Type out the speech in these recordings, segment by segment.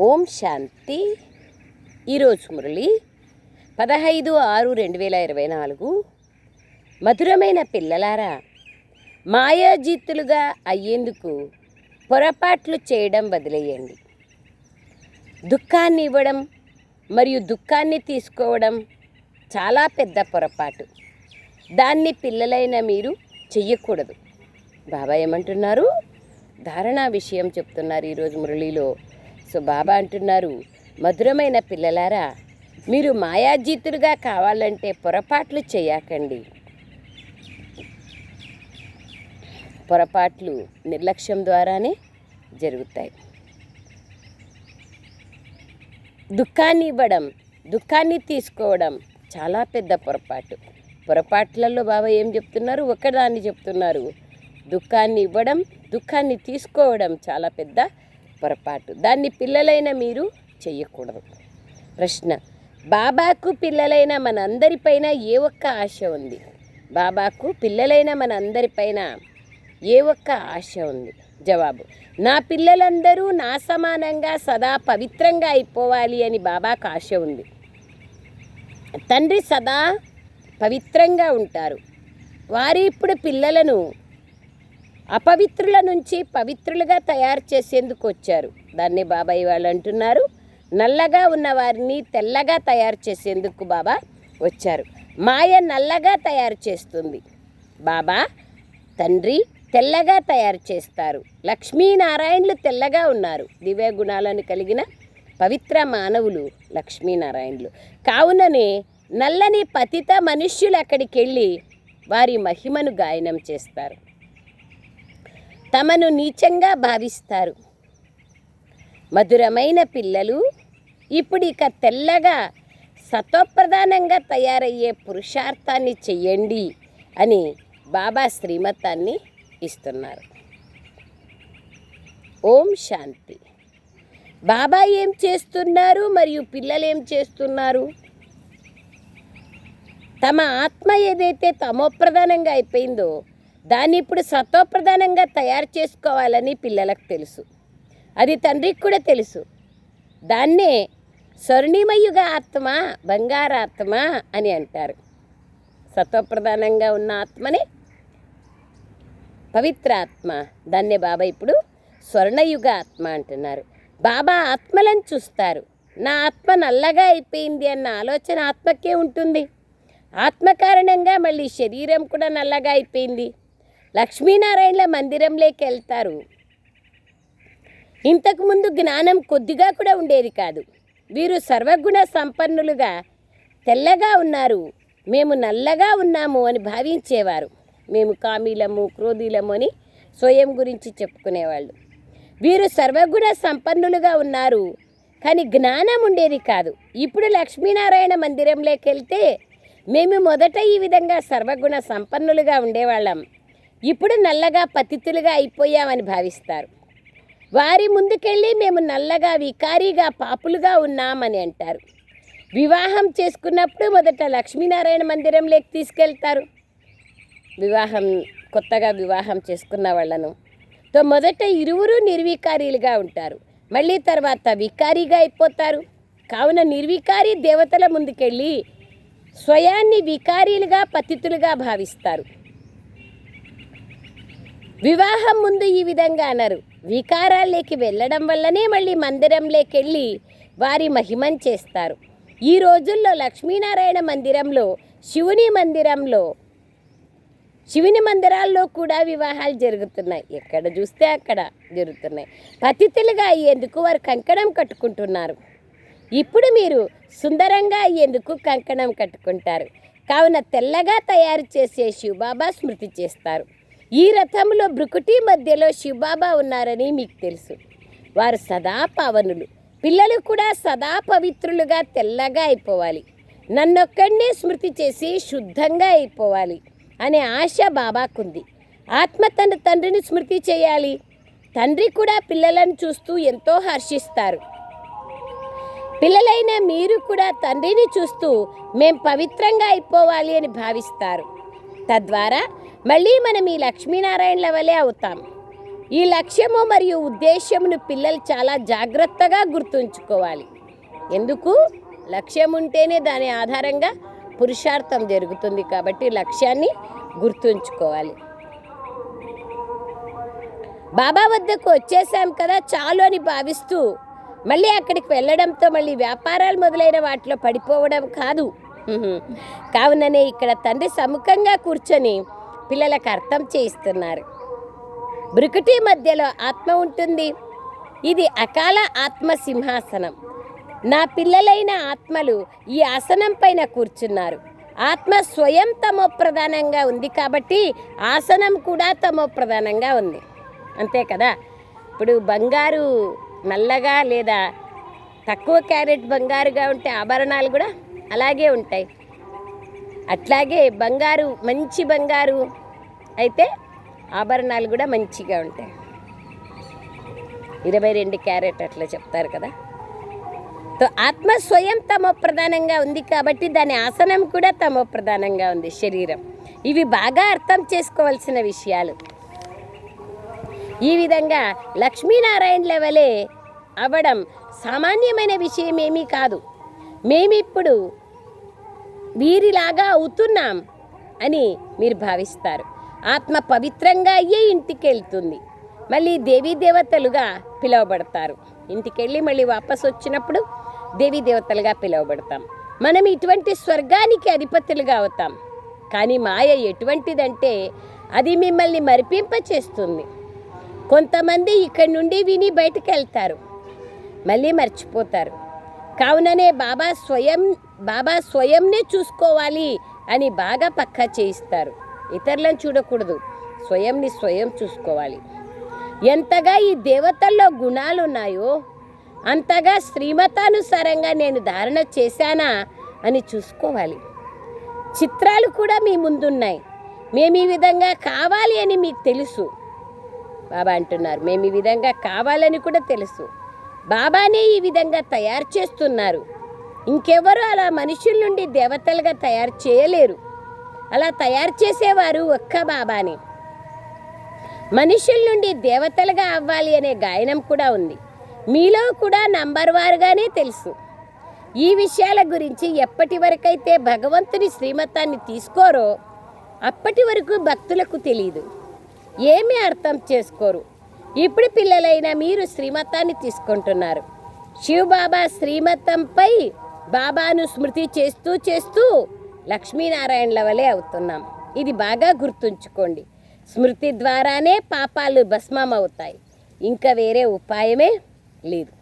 ఓం శాంతి. ఈరోజు మురళి పదహైదు ఆరు రెండు వేల ఇరవై నాలుగు. మధురమైన పిల్లలారా మాయాజీతులుగా అయ్యేందుకు పొరపాట్లు చేయడం వదిలేయండి. దుఃఖాన్ని ఇవ్వడం మరియు దుఃఖాన్ని తీసుకోవడం చాలా పెద్ద పొరపాటు. దాన్ని పిల్లలైన మీరు చెయ్యకూడదు. బాబా ఏమంటున్నారు? ధారణా విషయం చెప్తున్నారు ఈరోజు మురళిలో. సో బాబా అంటున్నారు. మధురమైన పిల్లలారా మీరు మాయాజీతులుగా కావాలంటే పొరపాట్లు చేయకండి. పొరపాట్లు నిర్లక్ష్యం ద్వారానే జరుగుతాయి. దుఃఖాన్ని ఇవ్వడం దుఃఖాన్ని తీసుకోవడం చాలా పెద్ద పొరపాటు. పొరపాట్లలో బాబా ఏం చెప్తున్నారు? ఒకదాన్ని చెప్తున్నారు. దుఃఖాన్ని ఇవ్వడం దుఃఖాన్ని తీసుకోవడం చాలా పెద్ద పొరపాటు. దాన్ని పిల్లలైన మీరు చెయ్యకూడదు. ప్రశ్న బాబాకు పిల్లలైన మనందరిపైన ఏ ఒక్క ఆశ ఉంది? బాబాకు పిల్లలైన మనందరిపైన ఏ ఒక్క ఆశ ఉంది? జవాబు నా పిల్లలందరూ నా సమానంగా సదా పవిత్రంగా అయిపోవాలి అని బాబాకు ఆశ ఉంది. తండ్రి సదా పవిత్రంగా ఉంటారు. వారి ఇప్పుడు పిల్లలను అపవిత్రుల నుంచి పవిత్రులుగా తయారు చేసేందుకు వచ్చారు. దాన్ని బాబాయ్ వాళ్ళు అంటున్నారు. నల్లగా ఉన్న వారిని తెల్లగా తయారు చేసేందుకు బాబా వచ్చారు. మాయ నల్లగా తయారు చేస్తుంది. బాబా తండ్రి తెల్లగా తయారు చేస్తారు. లక్ష్మీనారాయణులు తెల్లగా ఉన్నారు. దివ్య గుణాలను కలిగిన పవిత్ర మానవులు లక్ష్మీనారాయణులు. కావుననే నల్లని పతిత మనుష్యులు అక్కడికి వెళ్ళి వారి మహిమను గాయనం చేస్తారు. తమను నీచంగా భావిస్తారు. మధురమైన పిల్లలు ఇప్పుడు ఇక తెల్లగా సత్వప్రధానంగా తయారయ్యే పురుషార్థాన్ని చెయ్యండి అని బాబా శ్రీమతాన్ని ఇస్తున్నారు. ఓం శాంతి. బాబా ఏం చేస్తున్నారు మరియు పిల్లలు ఏం చేస్తున్నారు? తమ ఆత్మ ఏదైతే తమో ప్రధానంగా అయిపోయిందో దాన్ని ఇప్పుడు సత్వప్రధానంగా తయారు చేసుకోవాలని పిల్లలకు తెలుసు. అది తండ్రికి కూడా తెలుసు. దాన్నే స్వర్ణిమయుగ ఆత్మ బంగారాత్మ అని అంటారు. సత్వప్రధానంగా ఉన్న ఆత్మనే పవిత్ర ఆత్మ దాన్నే బాబా ఇప్పుడు స్వర్ణయుగ ఆత్మ అంటున్నారు. బాబా ఆత్మలను చూస్తారు. నా ఆత్మ నల్లగా అయిపోయింది అన్న ఆలోచన ఆత్మకే ఉంటుంది. ఆత్మ కారణంగా మళ్ళీ శరీరం కూడా నల్లగా అయిపోయింది. లక్ష్మీనారాయణల మందిరంలోకి వెళ్తారు. ఇంతకుముందు జ్ఞానం కొద్దిగా కూడా ఉండేది కాదు. వీరు సర్వగుణ సంపన్నులుగా తెల్లగా ఉన్నారు. మేము నల్లగా ఉన్నాము అని భావించేవారు. మేము కామీలము క్రోధీలము అని స్వయం గురించి చెప్పుకునేవాళ్ళు. వీరు సర్వగుణ సంపన్నులుగా ఉన్నారు. కానీ జ్ఞానం ఉండేది కాదు. ఇప్పుడు లక్ష్మీనారాయణ మందిరంలోకి వెళ్తే మేము మొదట ఈ విధంగా సర్వగుణ సంపన్నులుగా ఉండేవాళ్ళం. ఇప్పుడు నల్లగా పతితులుగా అయిపోయామని భావిస్తారు. వారి ముందుకెళ్ళి మేము నల్లగా వికారీగా పాపులుగా ఉన్నామని అంటారు. వివాహం చేసుకున్నప్పుడు మొదట లక్ష్మీనారాయణ మందిరంలోకి తీసుకెళ్తారు. వివాహం కొత్తగా వివాహం చేసుకున్న వాళ్ళను. తో మొదట ఇరువురు నిర్వికారీలుగా ఉంటారు. మళ్ళీ తర్వాత వికారీగా అయిపోతారు. కావున నిర్వికారి దేవతల ముందుకెళ్ళి స్వయాన్ని వికారీలుగా పతితులుగా భావిస్తారు. వివాహం ముందు ఈ విధంగా అన్నారు. వికారాల్లోకి వెళ్ళడం వల్లనే మళ్ళీ మందిరంలోకి వెళ్ళి వారి మహిమం చేస్తారు. ఈ రోజుల్లో లక్ష్మీనారాయణ మందిరంలో శివుని మందిరంలో శివుని మందిరాల్లో కూడా వివాహాలు జరుగుతున్నాయి. ఎక్కడ చూస్తే అక్కడ జరుగుతున్నాయి. పతితులుగా అయ్యేందుకు వారు కంకణం కట్టుకుంటున్నారు. ఇప్పుడు మీరు సుందరంగా అయ్యేందుకు కంకణం కట్టుకుంటారు. కావున తెల్లగా తయారు చేసే శివబాబా స్మృతి చేస్తారు. ఈ రథంలో బ్రుకుటి మధ్యలో శివబాబా ఉన్నారని మీకు తెలుసు. వారు సదా పవనులు. పిల్లలు కూడా సదా పవిత్రులుగా తెల్లగా అయిపోవాలి. నన్నొక్కడినే స్మృతి చేసి శుద్ధంగా అయిపోవాలి అనే ఆశ బాబాకుంది. ఆత్మ తన తండ్రిని స్మృతి చేయాలి. తండ్రి కూడా పిల్లలను చూస్తూ ఎంతో హర్షిస్తారు. పిల్లలైన మీరు కూడా తండ్రిని చూస్తూ మేం పవిత్రంగా అయిపోవాలి అని భావిస్తారు. తద్వారా మళ్ళీ మనం ఈ లక్ష్మీనారాయణల వలె అవుతాం. ఈ లక్ష్యము మరియు ఉద్దేశ్యమును పిల్లలు చాలా జాగ్రత్తగా గుర్తుంచుకోవాలి. ఎందుకు? లక్ష్యం ఉంటేనే దాని ఆధారంగా పురుషార్థం జరుగుతుంది కాబట్టి లక్ష్యాన్ని గుర్తుంచుకోవాలి. బాబా వద్దకు వచ్చేసాం కదా చాలు అని భావిస్తూ మళ్ళీ అక్కడికి వెళ్ళడంతో మళ్ళీ వ్యాపారాలు మొదలైన వాటిలో పడిపోవడం కాదు. కావుననే ఇక్కడ తండ్రి సముఖంగా కూర్చొని పిల్లలకు అర్థం చేయిస్తున్నారు. బ్రుకుటి మధ్యలో ఆత్మ ఉంటుంది. ఇది అకాల ఆత్మ సింహాసనం. నా పిల్లలైన ఆత్మలు ఈ ఆసనం పైన కూర్చున్నారు. ఆత్మ స్వయం తమో ప్రధానంగా ఉంది కాబట్టి ఆసనం కూడా తమో ప్రధానంగా ఉంది. అంతే కదా? ఇప్పుడు బంగారు నల్లగా లేదా తక్కువ క్యారెట్ బంగారుగా ఉంటే ఆభరణాలు కూడా అలాగే ఉంటాయి. అట్లాగే బంగారు మంచి బంగారు అయితే ఆభరణాలు కూడా మంచిగా ఉంటాయి. ఇరవై రెండు క్యారెట్ అట్లా చెప్తారు కదా. తో ఆత్మ స్వయం తమో ప్రధానంగా ఉంది కాబట్టి దాని ఆసనం కూడా తమో ప్రధానంగా ఉంది శరీరం. ఇవి బాగా అర్థం చేసుకోవాల్సిన విషయాలు. ఈ విధంగా లక్ష్మీనారాయణ వలె అవ్వడం సామాన్యమైన విషయం ఏమీ కాదు. మేమిప్పుడు వీరిలాగా అవుతున్నాం అని మీరు భావిస్తారు. ఆత్మ పవిత్రంగా అయ్యే ఇంటికి వెళ్తుంది మళ్ళీ దేవీ దేవతలుగా పిలువబడతారు. ఇంటికి వెళ్ళి మళ్ళీ వాపస్ వచ్చినప్పుడు దేవీ దేవతలుగా పిలువబడతాం. మనం ఇటువంటి స్వర్గానికి అధిపతులుగా అవుతాం. కానీ మాయ ఎటువంటిదంటే అది మిమ్మల్ని మరిపింప చేస్తుంది కొంతమంది ఇక్కడి నుండి విని బయటకు వెళ్తారు మళ్ళీ మర్చిపోతారు. కావుననే బాబా స్వయం బాబా స్వయంనే చూసుకోవాలి అని బాగా పక్కా చేయిస్తారు. ఇతరులను చూడకూడదు. స్వయంని స్వయం చూసుకోవాలి. ఎంతగా ఈ దేవతల్లో గుణాలు ఉన్నాయో అంతగా శ్రీమతానుసారంగా నేను ధారణ చేశానా అని చూసుకోవాలి. చిత్రాలు కూడా మీ ముందున్నాయి. మేము ఈ విధంగా కావాలి అని మీకు తెలుసు. బాబా అంటున్నారు. మేము ఈ విధంగా కావాలని కూడా తెలుసు. బాబానే ఈ విధంగా తయారు చేస్తున్నారు. ఇంకెవరు అలా మనుషుల నుండి దేవతలుగా తయారు చేయలేరు. అలా తయారు చేసేవారు ఒక్క బాబానే. మనుషుల నుండి దేవతలుగా అవ్వాలి అనే గాయనం కూడా ఉంది. మీలో కూడా నంబర్ వారుగానే తెలుసు. ఈ విషయాల గురించి ఎప్పటి వరకైతే భగవంతుని శ్రీమతాన్ని తీసుకోరో అప్పటి వరకు భక్తులకు తెలియదు ఏమీ అర్థం చేసుకోరు. ఇప్పుడు పిల్లలైన మీరు శ్రీమతాన్ని తీసుకుంటున్నారు. శివబాబా శ్రీమతంపై బాబాను స్మృతి చేస్తూ చేస్తూ లక్ష్మీనారాయణల వలె అవుతున్నాం. ఇది బాగా గుర్తుంచుకోండి. స్మృతి ద్వారానే పాపాలు భస్మం అవుతాయి. ఇంకా వేరే ఉపాయమే లేదు.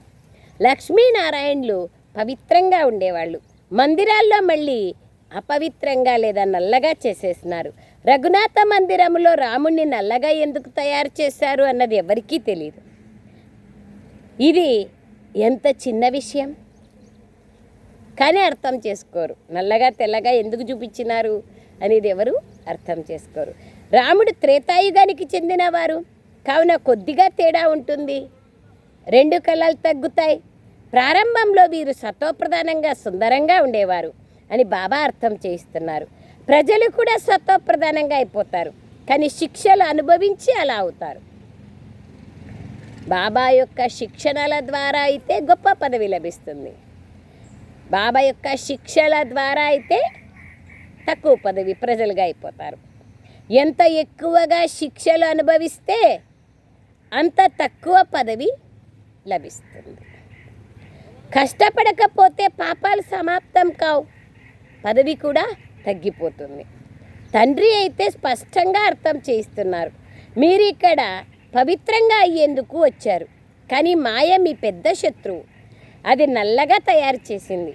లక్ష్మీనారాయణులు పవిత్రంగా ఉండేవాళ్ళు. మందిరాల్లో మళ్ళీ అపవిత్రంగా లేదా నల్లగా చేసేసినారు. రఘునాథ మందిరంలో రాముణ్ణి నల్లగా ఎందుకు తయారు చేశారు అన్నది ఎవరికీ తెలియదు ఇది ఎంత చిన్న విషయం? కానీ అర్థం చేసుకోరు. నల్లగా తెల్లగా ఎందుకు చూపించినారు అనేది ఎవరు అర్థం చేసుకోరు. రాముడు త్రేతాయుగానికి చెందినవారు. కావున కొద్దిగా తేడా ఉంటుంది. రెండు కళలు తగ్గుతాయి. ప్రారంభంలో వీరు సత్వప్రధానంగా సుందరంగా ఉండేవారు అని బాబా అర్థం చేయిస్తున్నారు. ప్రజలు కూడా సత్వప్రధానంగా అయిపోతారు. కానీ శిక్షలు అనుభవించి అలా అవుతారు. బాబా యొక్క శిక్షణల ద్వారా అయితే గొప్ప పదవి లభిస్తుంది. బాబా యొక్క శిక్షల ద్వారా అయితే తక్కువ పదవి ప్రజలుగా అయిపోతారు. ఎంత ఎక్కువగా శిక్షలు అనుభవిస్తే అంత తక్కువ పదవి లభిస్తుంది. కష్టపడకపోతే పాపాలు సమాప్తం కావు. పదవి కూడా తగ్గిపోతుంది. తండ్రి అయితే స్పష్టంగా అర్థం చేయిస్తున్నారు. మీరు ఇక్కడ పవిత్రంగా అయ్యేందుకు వచ్చారు. కానీ మాయ మీ పెద్ద శత్రువు. అది నల్లగా తయారు చేసింది.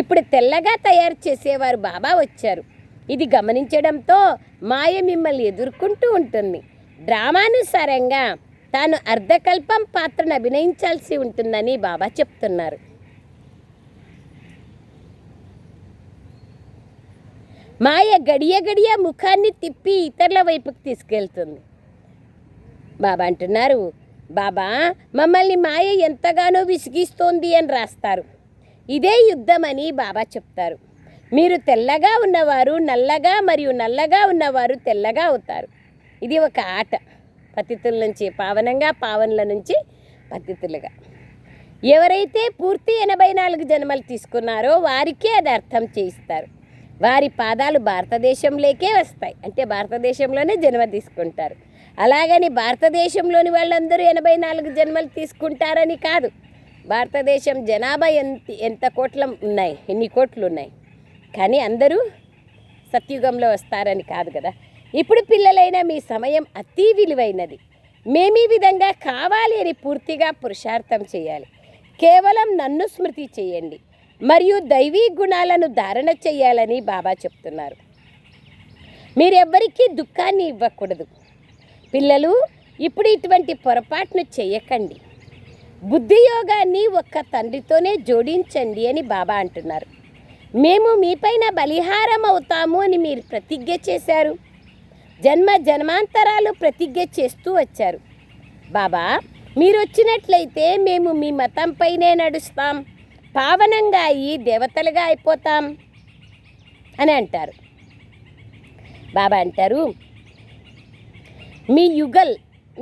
ఇప్పుడు తెల్లగా తయారు చేసేవారు బాబా వచ్చారు. ఇది గమనించడంతో మాయ మిమ్మల్ని ఎదుర్కొంటూ ఉంటుంది. డ్రామానుసారంగా తాను అర్ధకల్పం పాత్రను అభినయించాల్సి ఉంటుందని బాబా చెప్తున్నారు. మాయ గడియ గడియ ముఖాన్ని తిప్పి ఇతరుల వైపుకి తీసుకెళ్తుంది. బాబా అంటున్నారు బాబా మమ్మల్ని మాయ ఎంతగానో విసిగిస్తోంది అని రాస్తారు. ఇదే యుద్ధమని బాబా చెప్తారు. మీరు తెల్లగా ఉన్నవారు నల్లగా మరియు నల్లగా ఉన్నవారు తెల్లగా అవుతారు. ఇది ఒక ఆట. పతితుల నుంచి పావనంగా పావనుల నుంచి పతితులుగా. ఎవరైతే పూర్తి ఎనభై నాలుగు జన్మలు తీసుకున్నారో వారికే అది అర్థం చేయిస్తారు. వారి పాదాలు భారతదేశంలోకే వస్తాయి. అంటే భారతదేశంలోనే జన్మ తీసుకుంటారు. అలాగని భారతదేశంలోని వాళ్ళందరూ ఎనభై నాలుగు జన్మలు తీసుకుంటారని కాదు. భారతదేశం జనాభా ఎంత ఎంత కోట్ల ఉన్నాయి ఎన్ని కోట్లు ఉన్నాయి. కానీ అందరూ సత్యుగంలో వస్తారని కాదు కదా. ఇప్పుడు పిల్లలైన మీ సమయం అతి విలువైనది. మేము ఈ విధంగా కావాలి అని పూర్తిగా పురుషార్థం చేయాలి. కేవలం నన్ను స్మృతి చేయండి. మరియు దైవీ గుణాలను ధారణ చేయాలని బాబా చెప్తున్నారు. మీరెవ్వరికీ దుఃఖాన్ని ఇవ్వకూడదు. పిల్లలు ఇప్పుడు ఇటువంటి పొరపాటును చేయకండి. బుద్ధి యోగాన్ని ఒక్క తండ్రితోనే జోడించండి అని బాబా అంటున్నారు. మేము మీపైన బలిహారం అవుతాము అని మీరు ప్రతిజ్ఞ చేశారు. జన్మ జన్మాంతరాలు ప్రతిజ్ఞ చేస్తూ వచ్చారు. బాబా మీరు వచ్చినట్లయితే మేము మీ మతంపైనే నడుస్తాం. పావనంగా అయ్యి దేవతలుగా అయిపోతాం. అని అంటారు. బాబా అంటారు మీ యుగల్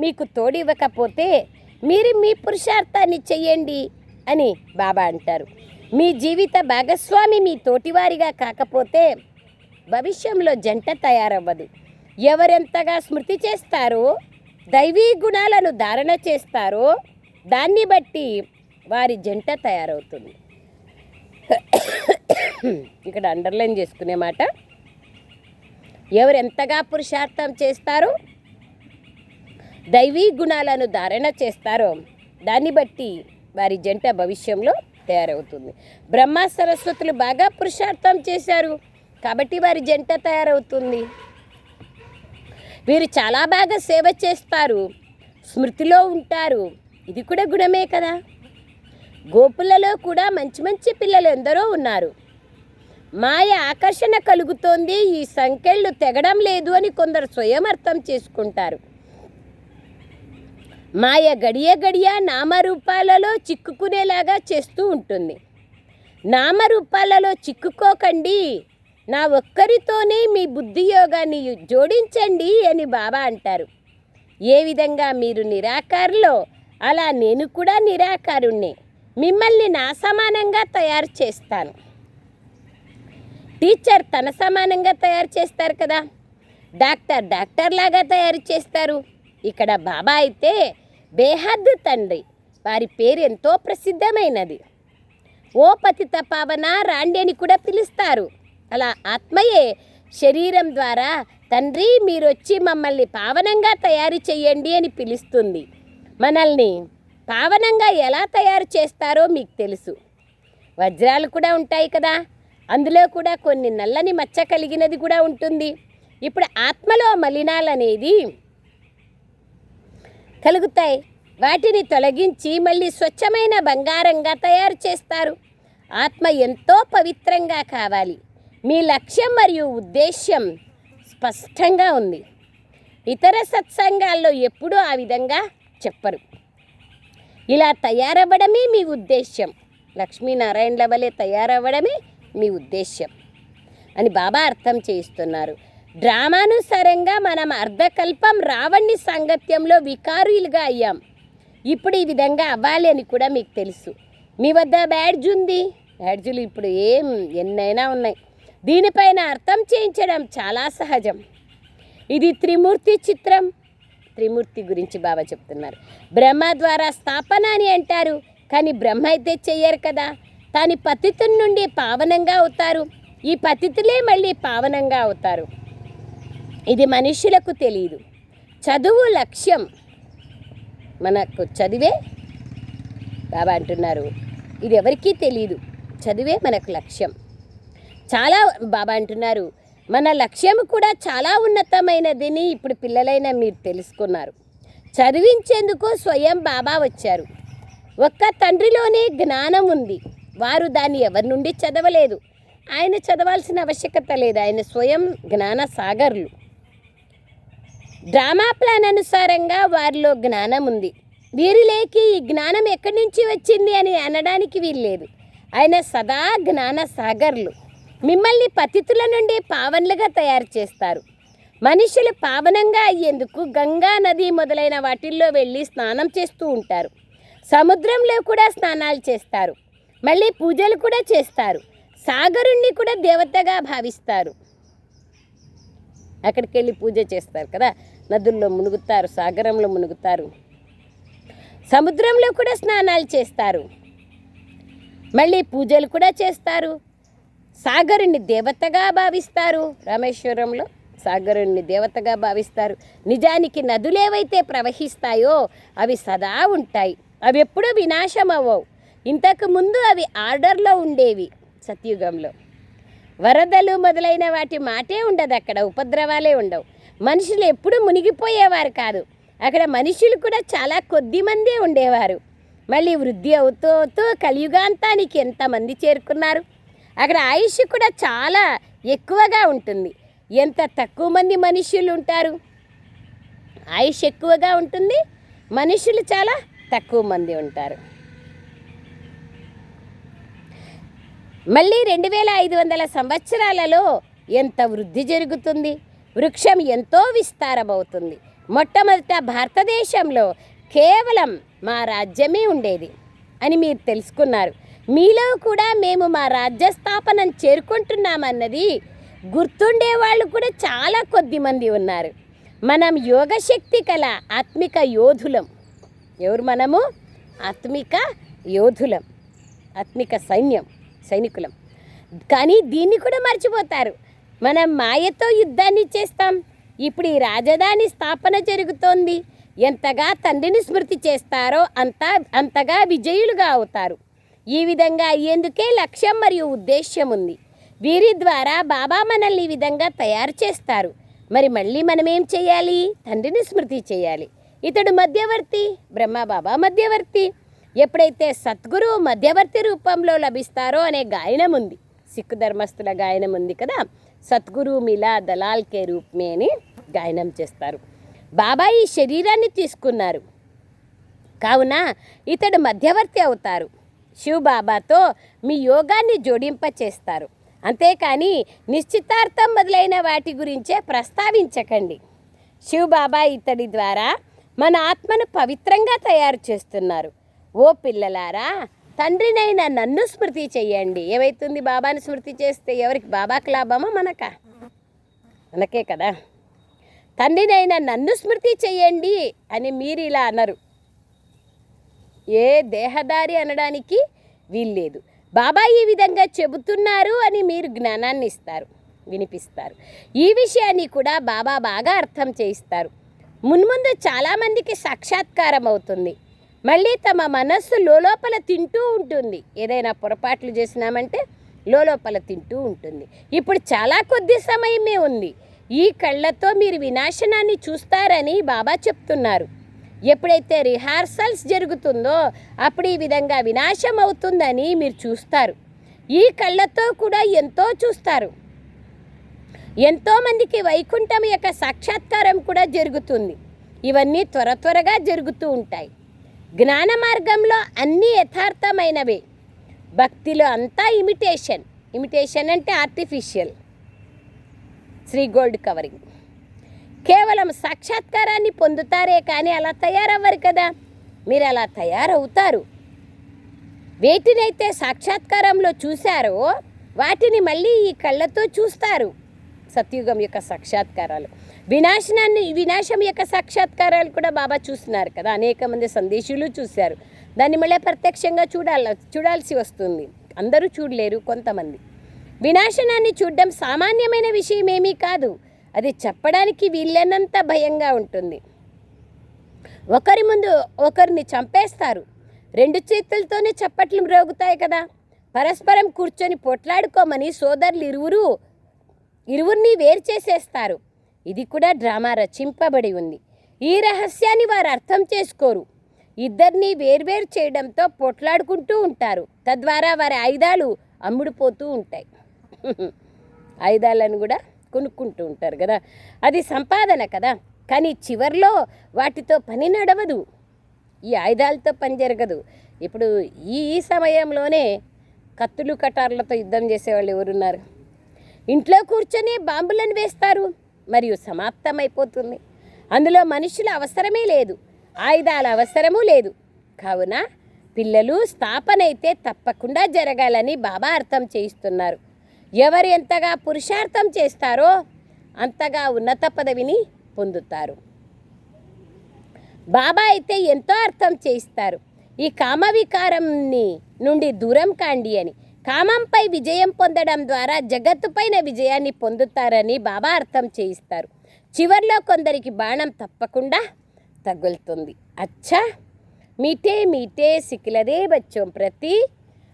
మీకు తోడివ్వకపోతే మీరు మీ పురుషార్థాన్ని చెయ్యండి అని బాబా అంటారు. మీ జీవిత భాగస్వామి మీ తోటివారిగా కాకపోతే భవిష్యంలో జంట తయారవ్వదు. ఎవరెంతగా స్మృతి చేస్తారో దైవీ గుణాలను ధారణ చేస్తారో దాన్ని బట్టి వారి జంట తయారవుతుంది. ఇక్కడ అండర్లైన్ చేసుకునే మాట. ఎవరు ఎంతగా పురుషార్థం చేస్తారో దైవీ గుణాలను ధారణ చేస్తారో దాన్ని బట్టి వారి జంట భవిష్యంలో తయారవుతుంది. బ్రహ్మ సరస్వతులు బాగా పురుషార్థం చేశారు కాబట్టి వారి జంట తయారవుతుంది. వీరు చాలా బాగా సేవ చేస్తారు స్మృతిలో ఉంటారు. ఇది కూడా గుణమే కదా. గోపులలో కూడా మంచి మంచి పిల్లలు ఎందరో ఉన్నారు. మాయ ఆకర్షణ కలుగుతోంది ఈ సంఖ్యలు తెగడం లేదు అని కొందరు స్వయం అర్థం చేసుకుంటారు. మాయ గడియ గడియ నామరూపాలలో చిక్కుకునేలాగా చేస్తూ ఉంటుంది. నామరూపాలలో చిక్కుకోకండి. నా ఒక్కరితోనే మీ బుద్ధి యోగాన్ని జోడించండి అని బాబా అంటారు. ఏ విధంగా మీరు నిరాకారులో అలా నేను కూడా నిరాకారుణ్ణి. మిమ్మల్ని నా సమానంగా తయారు చేస్తాను. టీచర్ తన సమానంగా తయారు చేస్తారు కదా. డాక్టర్ డాక్టర్ లాగా తయారు చేస్తారు. ఇక్కడ బాబా అయితే బేహద్ తండ్రి. వారి పేరు ఎంతో ప్రసిద్ధమైనది. ఓ పతిత పావన రాండి అని కూడా పిలుస్తారు. అలా ఆత్మయే శరీరం ద్వారా తండ్రి మీరు వచ్చి మమ్మల్ని పావనంగా తయారు చేయండి అని పిలుస్తుంది. మనల్ని పావనంగా ఎలా తయారు చేస్తారో మీకు తెలుసు. వజ్రాలు కూడా ఉంటాయి కదా. అందులో కూడా కొన్ని నల్లని మచ్చ కలిగినది కూడా ఉంటుంది. ఇప్పుడు ఆత్మలో మలినాలు అనేది కలుగుతాయి. వాటిని తొలగించి మళ్ళీ స్వచ్ఛమైన బంగారంగా తయారు చేస్తారు. ఆత్మ ఎంతో పవిత్రంగా కావాలి. మీ లక్ష్యం మరియు ఉద్దేశ్యం స్పష్టంగా ఉంది. ఇతర సత్సంగాల్లో ఎప్పుడూ ఆ విధంగా చెప్పరు. ఇలా తయారవ్వడమే మీ ఉద్దేశ్యం. లక్ష్మీనారాయణల వలె తయారవ్వడమే మీ ఉద్దేశ్యం అని బాబా అర్థం చేయిస్తున్నారు. డ్రామానుసారంగా మనం అర్ధకల్పం రావణ్ణి సాంగత్యంలో వికారులుగా అయ్యాం. ఇప్పుడు ఈ విధంగా అవ్వాలి అని కూడా మీకు తెలుసు. మీ వద్ద బ్యాడ్జ్ ఉంది. బ్యాడ్జులు ఇప్పుడు ఏం ఎన్నైనా ఉన్నాయి. దీనిపైన అర్థం చేయించడం చాలా సహజం. ఇది త్రిమూర్తి చిత్రం. త్రిమూర్తి గురించి బాబా చెప్తున్నారు. బ్రహ్మ ద్వారా స్థాపన అని అంటారు. కానీ బ్రహ్మ అయితే చెయ్యరు కదా. తాని పతితుని నుండి పావనంగా అవుతారు. ఈ పతితులే మళ్ళీ పావనంగా అవుతారు. ఇది మనుషులకు తెలియదు చదువు లక్ష్యం. మనకు చదివే బాబా అంటున్నారు. ఇది ఎవరికీ తెలియదు చదివే మనకు లక్ష్యం. చాలా బాబా అంటున్నారు. మన లక్ష్యం కూడా చాలా ఉన్నతమైనదని ఇప్పుడు పిల్లలైన మీరు తెలుసుకున్నారు. చదివించేందుకు స్వయం బాబా వచ్చారు. ఒక్క తండ్రిలోనే జ్ఞానం ఉంది. వారు దాన్ని ఎవరి నుండి చదవలేదు. ఆయన చదవాల్సిన ఆవశ్యకత లేదు. ఆయన స్వయం జ్ఞాన సాగర్లు. డ్రామా ప్లాన్ అనుసారంగా వారిలో జ్ఞానం ఉంది. వీరిలేకి ఈ జ్ఞానం ఎక్కడి నుంచి వచ్చింది అని అనడానికి వీల్లేదు. ఆయన సదా జ్ఞాన సాగర్లు మిమ్మల్ని పతితుల నుండి పావన్లుగా తయారు చేస్తారు. మనుషులు పావనంగా అయ్యేందుకు గంగా నది మొదలైన వాటిల్లో వెళ్ళి స్నానం చేస్తూ ఉంటారు. సముద్రంలో కూడా స్నానాలు చేస్తారు. మళ్ళీ పూజలు కూడా చేస్తారు. సాగరుణ్ణి కూడా దేవతగా భావిస్తారు. అక్కడికి వెళ్ళి పూజ చేస్తారు కదా. నదుల్లో మునుగుతారు సాగరంలో మునుగుతారు. సముద్రంలో కూడా స్నానాలు చేస్తారు. మళ్ళీ పూజలు కూడా చేస్తారు. సాగరుణ్ణి దేవతగా భావిస్తారు. రామేశ్వరంలో సాగరుణ్ణి దేవతగా భావిస్తారు. నిజానికి నదులు ఏవైతే ప్రవహిస్తాయో అవి సదా ఉంటాయి. అవి ఎప్పుడూ వినాశం అవ్వవు ఇంతకు ముందు అవి ఆర్డర్లో ఉండేవి సత్యుగంలో. వరదలు మొదలైన వాటి మాటే ఉండదు అక్కడ ఉపద్రవాలే ఉండవు. మనుషులు ఎప్పుడూ మునిగిపోయేవారు కాదు. అక్కడ మనుషులు కూడా చాలా కొద్ది మందే ఉండేవారు. మళ్ళీ వృద్ధి అవుతూ అవుతూ కలియుగాంతానికి ఎంతమంది చేరుకున్నారు? అక్కడ ఆయుష్ కూడా చాలా ఎక్కువగా ఉంటుంది. ఎంత తక్కువ మంది మనుషులు ఉంటారు? ఆయుష్ ఎక్కువగా ఉంటుంది. మనుషులు చాలా తక్కువ మంది ఉంటారు. మళ్ళీ రెండు వేల ఐదు వందల సంవత్సరాలలో ఎంత వృద్ధి జరుగుతుంది? వృక్షం ఎంతో విస్తారమవుతుంది. మొట్టమొదట భారతదేశంలో కేవలం మా రాజ్యమే ఉండేది అని మీరు తెలుసుకున్నారు. మీలో కూడా మేము మా రాజ్య స్థాపనం చేరుకుంటున్నామన్నది గుర్తుండే వాళ్ళు కూడా చాలా కొద్ది మంది ఉన్నారు. మనం యోగశక్తి కల ఆత్మిక యోధులం. ఎవరు మనము? ఆత్మిక యోధులం. ఆత్మిక సైన్యం. సైనికులం. కానీ దీన్ని కూడా మర్చిపోతారు. మనం మాయతో యుద్ధాన్ని చేస్తాం. ఇప్పుడు ఈ రాజధాని స్థాపన జరుగుతోంది. ఎంతగా తండ్రిని స్మృతి చేస్తారో అంత అంతగా విజయులుగా అవుతారు. ఈ విధంగా అయ్యేందుకే లక్ష్యం మరియు ఉద్దేశ్యం ఉంది. వీరి ద్వారా బాబా మనల్ని ఈ విధంగా తయారు చేస్తారు. మరి మళ్ళీ మనం ఏం చేయాలి? తండ్రిని స్మృతి చేయాలి. ఇతడు మధ్యవర్తి బ్రహ్మ బాబా మధ్యవర్తి. ఎప్పుడైతే సద్గురు మధ్యవర్తి రూపంలో లభిస్తారో అనే గాయనం ఉంది. సిక్కు ధర్మస్థుల గాయనం ఉంది కదా. సద్గురు మిలా దలాల్ కే రూప్మే అని గాయనం చేస్తారు. బాబా ఈ శరీరాన్ని తీసుకున్నారు. కావున ఇతడు మధ్యవర్తి అవుతారు. శివ్ బాబాతో మీ యోగాన్ని జోడింప చేస్తారు. అంతేకాని నిశ్చితార్థం మొదలైన వాటి గురించే ప్రస్తావించకండి. శివ్ బాబా ఇతడి ద్వారా మన ఆత్మను పవిత్రంగా తయారు చేస్తున్నారు. ఓ పిల్లలారా తండ్రినైనా నన్ను స్మృతి చెయ్యండి. ఏమైతుంది బాబాని స్మృతి చేస్తే ఎవరికి? బాబాకి లాభమా మనక? మనకే కదా. తండ్రినైనా నన్ను స్మృతి చెయ్యండి అని మీరు ఇలా అనరు. ఏ దేహదారి అనడానికి వీల్లేదు. బాబా ఈ విధంగా చెబుతున్నారు అని మీరు జ్ఞానాన్ని ఇస్తారు వినిపిస్తారు. ఈ విషయాన్ని కూడా బాబా బాగా అర్థం చేయిస్తారు. మున్ముందు చాలామందికి సాక్షాత్కారం అవుతుంది. మళ్ళీ తమ మనస్సు లోపల తింటూ ఉంటుంది. ఏదైనా పొరపాట్లు చేసినామంటే లోపల తింటూ ఉంటుంది. ఇప్పుడు చాలా కొద్ది సమయమే ఉంది. ఈ కళ్ళతో మీరు వినాశనాన్ని చూస్తారని బాబా చెప్తున్నారు. ఎప్పుడైతే రిహార్సల్స్ జరుగుతుందో అప్పుడు ఈ విధంగా వినాశం అవుతుందని మీరు చూస్తారు. ఈ కళ్ళతో కూడా ఎంతో చూస్తారు. ఎంతోమందికి వైకుంఠం యొక్క సాక్షాత్కారం కూడా జరుగుతుంది. ఇవన్నీ త్వర త్వరగా జరుగుతూ ఉంటాయి. జ్ఞాన మార్గంలో అన్నీ యథార్థమైనవే. భక్తిలో అంతా ఇమిటేషన్. ఇమిటేషన్ అంటే ఆర్టిఫిషియల్. Sri gold covering. కేవలం సాక్షాత్కారాన్ని పొందుతారే కానీ అలా తయారవ్వరు కదా. మీరు అలా తయారవుతారు. వేటినైతే సాక్షాత్కారంలో చూశారో వాటిని మళ్ళీ ఈ కళ్ళతో చూస్తారు. సత్యుగం యొక్క సాక్షాత్కారాలు. వినాశనాన్ని వినాశం యొక్క సాక్షాత్కారాలు కూడా బాబా చూస్తున్నారు కదా. అనేక మంది సందేశులు చూశారు. దాన్ని మళ్ళీ ప్రత్యక్షంగా చూడాల చూడాల్సి వస్తుంది. అందరూ చూడలేరు కొంతమంది. వినాశనాన్ని చూడడం సామాన్యమైన విషయం ఏమీ కాదు. అది చెప్పడానికి వీళ్ళనంత భయంగా ఉంటుంది. ఒకరి ముందు ఒకరిని చంపేస్తారు. రెండు చేతులతోనే చప్పట్లు రోగుతాయి కదా. పరస్పరం కూర్చొని పొట్లాడుకోమని సోదరులు ఇరువురు ఇరువురిని వేరు చేసేస్తారు. ఇది కూడా డ్రామా రచింపబడి ఉంది. ఈ రహస్యాన్ని వారు అర్థం చేసుకోరు. ఇద్దరిని వేర్వేరు చేయడంతో పొట్లాడుకుంటూ ఉంటారు. తద్వారా వారి ఆయుధాలు అమ్ముడుపోతూ ఉంటాయి. ఆయుధాలను కూడా కొనుక్కుంటూ ఉంటారు కదా. అది సంపాదన కదా. కానీ చివర్లో వాటితో పని నడవదు. ఈ ఆయుధాలతో పని జరగదు. ఇప్పుడు ఈ ఈ సమయంలోనే కత్తులు కటార్లతో యుద్ధం చేసేవాళ్ళు ఎవరున్నారు? ఇంట్లో కూర్చొని బాంబులను వేస్తారు. మరియు సమాప్తమైపోతుంది. అందులో మనుషుల అవసరమే లేదు. ఆయుధాల అవసరమూ లేదు. కావున పిల్లలు స్థాపన అయితే తప్పకుండా జరగాలని బాబా అర్థం చేయిస్తున్నారు. ఎవరు ఎంతగా పురుషార్థం చేస్తారో అంతగా ఉన్నత పదవిని పొందుతారు. బాబా అయితే ఎంతో అర్థం చేయిస్తారు. ఈ కామవికారంని నుండి దూరం కాండి అని. కామంపై విజయం పొందడం ద్వారా జగత్తుపైన విజయాన్ని పొందుతారని బాబా అర్థం చేయిస్తారు చివర్లో కొందరికి బాణం తప్పకుండా తగులుతుంది అచ్చా मीठे मीठे सिकलदे बच्चों प्रति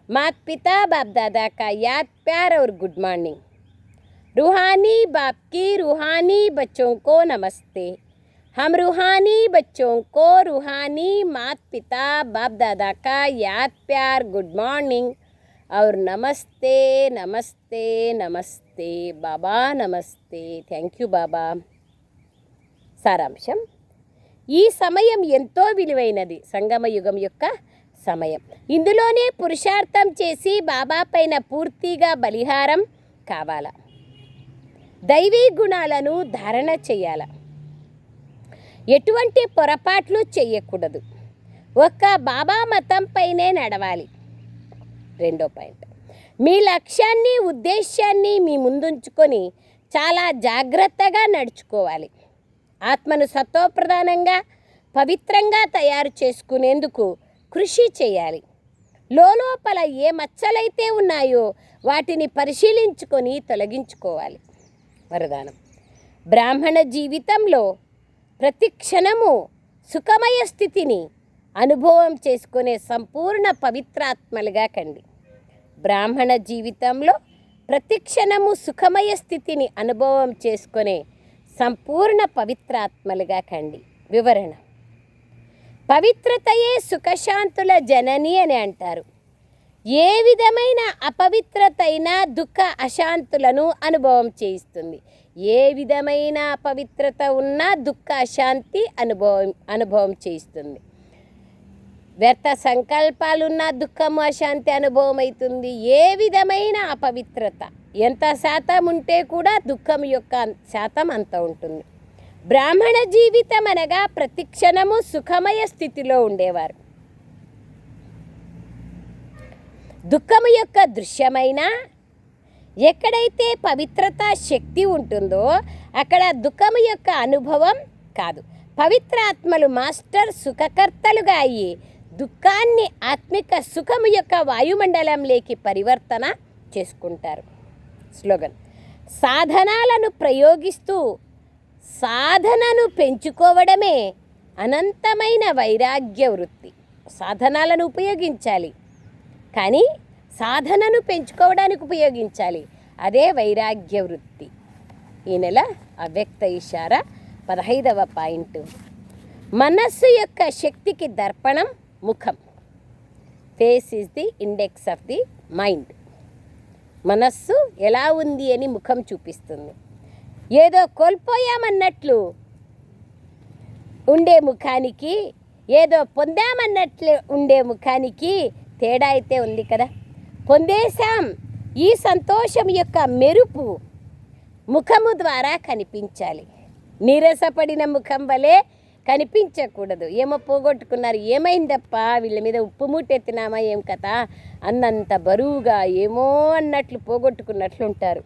माता पिता बाप दादा का याद प्यार और गुड मॉर्निंग रूहानी बाप की रूहानी बच्चों को नमस्ते हम रूहानी बच्चों को रूहानी माता पिता बाप दादा का याद प्यार गुड मॉर्निंग और नमस्ते नमस्ते नमस्ते बाबा नमस्ते थैंक यू बाबा సారాంశం ఈ సమయం ఎంతో విలువైనది సంగమ యుగం యొక్క సమయం ఇందులోనే పురుషార్థం చేసి బాబా పైన పూర్తిగా బలిహారం కావాల దైవీ గుణాలను ధారణ చేయాల ఎటువంటి పొరపాట్లు చేయకూడదు ఒక్క బాబా మతంపైనే నడవాలి రెండో పాయింట్. మీ లక్ష్యాన్ని ఉద్దేశాన్ని మీ ముందుంచుకొని చాలా జాగ్రత్తగా నడుచుకోవాలి. ఆత్మను సత్వప్రధానంగా పవిత్రంగా తయారు చేసుకునేందుకు కృషి చేయాలి. లోపల ఏ మచ్చలైతే ఉన్నాయో వాటిని పరిశీలించుకొని తొలగించుకోవాలి. వరదానం. బ్రాహ్మణ జీవితంలో ప్రతి క్షణము సుఖమయ స్థితిని అనుభవం చేసుకునే సంపూర్ణ పవిత్రాత్మలుగా కండి. బ్రాహ్మణ జీవితంలో ప్రతిక్షణము సుఖమయ స్థితిని అనుభవం చేసుకునే సంపూర్ణ పవిత్రాత్మలుగా కండి. వివరణ. పవిత్రతయే సుఖశాంతుల జనని అని అంటారు. ఏ విధమైన అపవిత్రతైన దుఃఖ అశాంతులను అనుభవం చేయిస్తుంది. ఏ విధమైన అపవిత్రత ఉన్నా దుఃఖ అశాంతి అనుభవం అనుభవం చేయిస్తుంది. వ్యర్థ సంకల్పాలున్న దుఃఖము అశాంతి అనుభవం అవుతుంది ఏ విధమైన అపవిత్రత? ఎంత శాతం ఉంటే కూడా దుఃఖం యొక్క శాతం అంత ఉంటుంది. బ్రాహ్మణ జీవితం అనగా ప్రతి క్షణము సుఖమయ స్థితిలో ఉండేవారు. దుఃఖము యొక్క దృశ్యమైన ఎక్కడైతే పవిత్రత శక్తి ఉంటుందో అక్కడ దుఃఖము యొక్క అనుభవం కాదు. పవిత్ర ఆత్మలు మాస్టర్ సుఖకర్తలుగా అయ్యి దుఃఖాన్ని ఆత్మిక సుఖము యొక్క వాయుమండలంలోకి పరివర్తన చేసుకుంటారు. స్లోగన్. సాధనాలను ప్రయోగిస్తూ సాధనను పెంచుకోవడమే అనంతమైన వైరాగ్య వృత్తి. సాధనాలను ఉపయోగించాలి. కానీ సాధనను పెంచుకోవడానికి ఉపయోగించాలి. అదే వైరాగ్య వృత్తి. ఈ నెల అవ్యక్త ఇషారా పదహైదవ పాయింట్. మనస్సు యొక్క శక్తికి దర్పణం ముఖం. Face is the index of the mind మనస్సు ఎలా ఉంది అని ముఖం చూపిస్తుంది. ఏదో కోల్పోయామన్నట్లు ఉండే ముఖానికి ఏదో పొందామన్నట్లు ఉండే ముఖానికి తేడా అయితే ఉంది కదా. పొందేశాం ఈ సంతోషం యొక్క మెరుపు ముఖము ద్వారా కనిపించాలి. నీరసపడిన ముఖం వలె కనిపించకూడదు. ఏమో పోగొట్టుకున్నారు. ఏమైందప్ప? వీళ్ళ మీద ఉప్పు మూటెత్తినామా? ఏం కథ? అన్నంత బరువుగా ఏమో అన్నట్లు పోగొట్టుకున్నట్లు ఉంటారు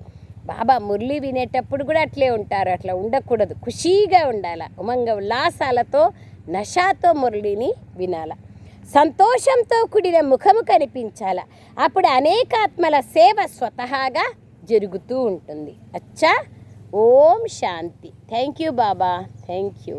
బాబా మురళి వినేటప్పుడు కూడా అట్లే ఉంటారు. అట్లా ఉండకూడదు. ఖుషీగా ఉండాల. ఉమంగ ఉల్లాసాలతో నషాతో మురళిని వినాల. సంతోషంతో కూడిన ముఖము కనిపించాల. అప్పుడు అనేక ఆత్మల సేవ స్వతహాగా జరుగుతూ ఉంటుంది. అచ్చా? ఓం శాంతి. Thank you Baba. Thank you.